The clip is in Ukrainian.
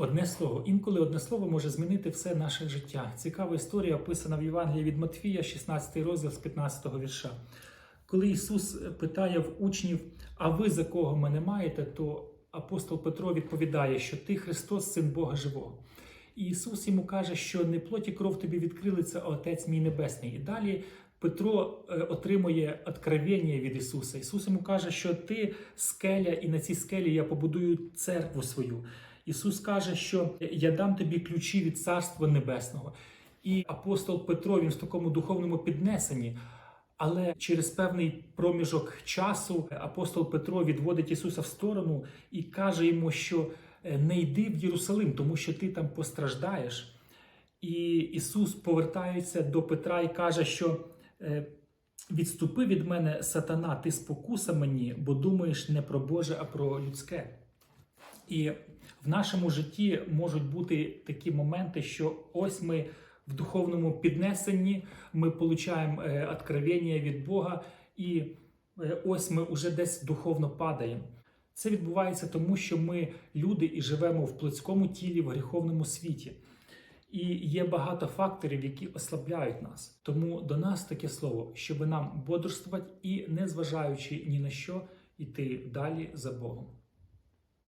Одне слово, інколи одне слово може змінити все наше життя. Цікава історія описана в Євангелії від Матфія, 16 розділ з 15 вірша. Коли Ісус питає в учнів, а ви за кого мене маєте, то апостол Петро відповідає, що ти Христос, син Бога живого. І Ісус йому каже, що не плоті кров тобі відкрили, це Отець мій Небесний. І далі Петро е, отримує откровення від Ісуса. Ісус йому каже, що ти скеля, і на цій скелі я побудую церкву свою. Ісус каже, що я дам тобі ключі від Царства Небесного. І апостол Петро він в такому духовному піднесенні. Але через певний проміжок часу апостол Петро відводить Ісуса в сторону і каже йому, що е, не йди в Єрусалим, тому що ти там постраждаєш. І Ісус повертається до Петра і каже, що е, відступи від мене, сатана, ти спокуса мені, бо думаєш не про Боже, а про людське. І в нашому житті можуть бути такі моменти, що ось ми в духовному піднесенні, ми получаємо е, откровення від Бога, і е, ось ми вже десь духовно падаємо. Це відбувається тому, що ми люди і живемо в плотському тілі, в гріховному світі. І є багато факторів, які ослабляють нас. Тому до нас таке слово, щоб нам бодрствувати і, не зважаючи ні на що, йти далі за Богом.